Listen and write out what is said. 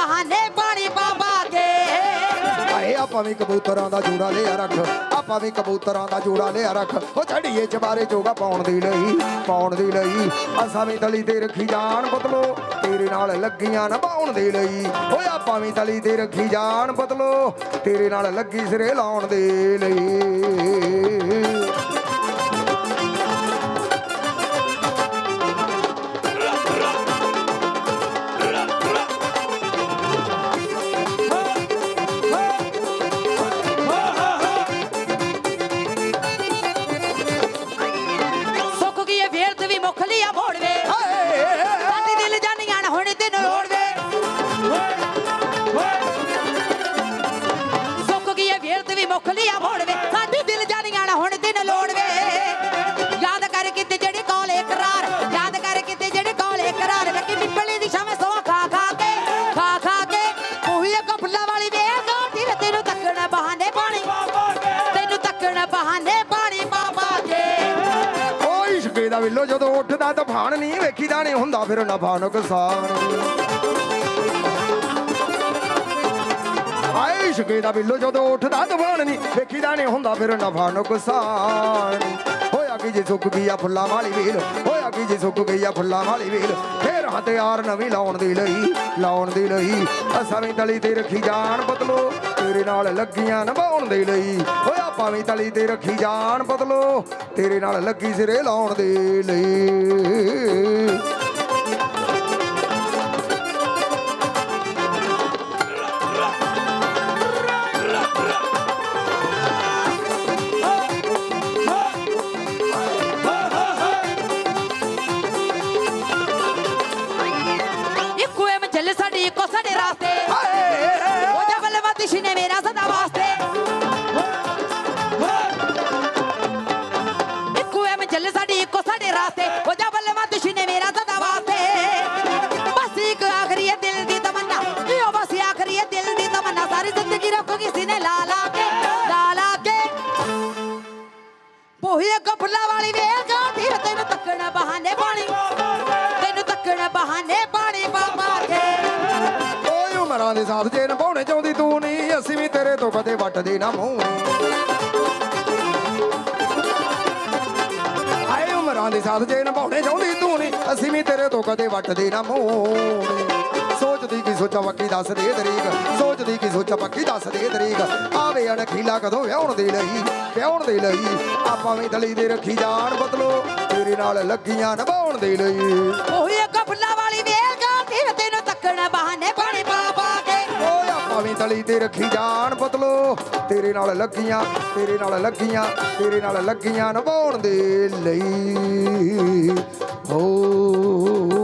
ਬਹਾਨੇ ਪਾਣੀ ਬਾਬਾ ਕੇ। ਆਏ ਆਪਾਂ ਵੀ ਕਬੂਤਰਾਂ ਦਾ ਜੋੜਾ ਲਿਆ ਰੱਖ। ਆਪਾਂ ਵੀ ਕਬੂਤਰਾਂ ਦਾ ਜੋੜਾ ਲਿਆ ਰੱਖ। ਉਹ ਛੜੀਏ ਚਬਾਰੇ ਜੋਗਾ ਪਾਉਣ ਦੀ ਲਈ, ਪਾਉਣ ਦੀ ਲਈ। ਅਸਾਂ ਵੀ ਤਲੀ ਤੇ ਰੱਖੀ ਜਾਣ ਬਦਲੋ, ਤੇਰੇ ਨਾਲ ਲੱਗੀਆਂ ਨਾ ਪਾਉਣ ਦੇ ਲਈ। ਓਏ, ਆਪਾਂ ਵੀ ਤਲੀ ਤੇ ਰੱਖੀ ਜਾਣ ਬਦਲੋ, ਤੇਰੇ ਨਾਲ ਲੱਗੀ ਸਿਰੇ ਲਾਉਣ ਦੇ ਲਈ। de Nueva Orden. ਵਿਲੋ, ਜਦੋਂ ਉੱਠਦਾ ਤੂਫਾਨ ਨਹੀਂ ਵੇਖੀਦਾ, ਨਹੀਂ ਹੁੰਦਾ ਫਿਰ ਨਫਾ ਨੁਕਸਾਨ ਆਏ ਇਸ਼ਕੇ ਦਾ ਵਿਲੋ, ਜਦੋਂ ਉੱਠਦਾ ਤੂਫਾਨ ਨਹੀਂ ਵੇਖੀਦਾ, ਨਹੀਂ ਹੁੰਦਾ ਫਿਰ ਨਫਾ ਨੁਕਸਾਨ ਹੋਇਆ ਕੀ ਜੇ ਸੁੱਕ ਗਈ ਆ ਫੁੱਲਾਂ ਵਾਲੀ ਵੇਲ। ਹੋਇਆ ਕੀ ਜੇ ਸੁੱਕ ਗਈ ਆ ਫੁੱਲਾਂ ਵਾਲੀ ਵੇਲ। ਫੇਰ ਹਥਿਆਰ ਨਵੀਂ ਲਾਉਣ ਦੀ ਲਈ, ਲਾਉਣ ਦੀ ਲਈ। ਅਸਾਂ ਵੀ ਤਲੀ ਤੇ ਰੱਖੀ ਜਾਣ ਬਦਲੋ, ਤੇਰੇ ਨਾਲ ਲੱਗੀਆਂ ਨਿਭਾਉਣ ਦੇ ਲਈ। ਓਏ ਆਪਾਂ ਵੀ ਤਲੀ ਤੇ ਰੱਖੀ ਜਾਣ ਬਦਲੋ, ਤੇਰੇ ਨਾਲ ਲੱਗੀ ਸਿਰੇ ਲਾਉਣ ਦੇ ਲਈ। ਪੋਹੀ ਇੱਕ ਫੁੱਲਾਂ ਵਾਲੀ ਵੇਲ ਗਾਤੀ ਤੈਨੂੰ ਤੱਕਣ ਬਹਾਨੇ ਪਾਣੀ ਤੈਨੂੰ ਤੱਕਣ ਬਹਾਨੇ ਪਾਣੀ ਬਾਬਾ ਕੇ। ਓਏ ਉਮਰਾਂ ਦੇ ਸਾਥ ਜੇ ਨਿਭਾਉਣੇ ਚਾਹੁੰਦੀ ਤੂੰ ਨਹੀਂ ਅਸੀਂ ਵੀ ਤੇਰੇ ਤੋਂ ਕਦੇ ਵੱਟਦੇ ਨਾ ਮੂੰਹ ਨੀ। ਦੇ ਸਾਥ ਜੇ ਨਿਭਾਉਣੇ ਚਾਹੁੰਦੀ ਤੂੰ ਨਹੀਂ ਅਸੀਂ ਵੀ ਤੇਰੇ ਤੋਂ ਕਦੇ ਵੱਟਦੇ ਨਾ ਮੂੰਹ। ਸੋਚਦੀ ਕੀ ਸੋਚਾਂ ਪੱਕੀ ਦੱਸ ਦੇ ਤਰੀਕ। ਸੋਚਦੀ ਕੀ ਸੋਚਾਂ ਪੱਕੀ ਦੱਸ ਦੇ ਤਰੀਕ। ਆਵੇ ਅਣਖੀਲਾ ਕਦੋਂ ਵਿਆਹਣ ਦੇ ਲਈ, ਵਿਆਹਣ ਦੇ ਲਈ। ਆਪਾਂ ਵੀ ਦਲੀ ਦੇ ਰੱਖੀ ਜਾਣ ਬਦਲੋ, ਤੇਰੇ ਨਾਲ ਲੱਗੀਆਂ ਨਿਭਾਉਣ ਦੇ ਲਈ। ਉਹੀ ਇੱਕ ਫੁੱਲਾਂ ਵਾਲੀ ਵੇਲ ਗਾਤੀ ਤੈਨੂੰ ਤੱਕਣ ਬਹਾਨੇ ਪਾਣੀ ਪਾ ਪਾ ਤਲੀ ਤੇ ਰੱਖੀ ਜਾਣ ਬਦਲੋ ਤੇਰੇ ਨਾਲ ਲੱਗੀਆਂ, ਤੇਰੇ ਨਾਲ ਲੱਗੀਆਂ, ਤੇਰੇ ਨਾਲ ਲੱਗੀਆਂ ਨਿਭਾਉਣ ਦੇ ਲਈ। ਹੋ।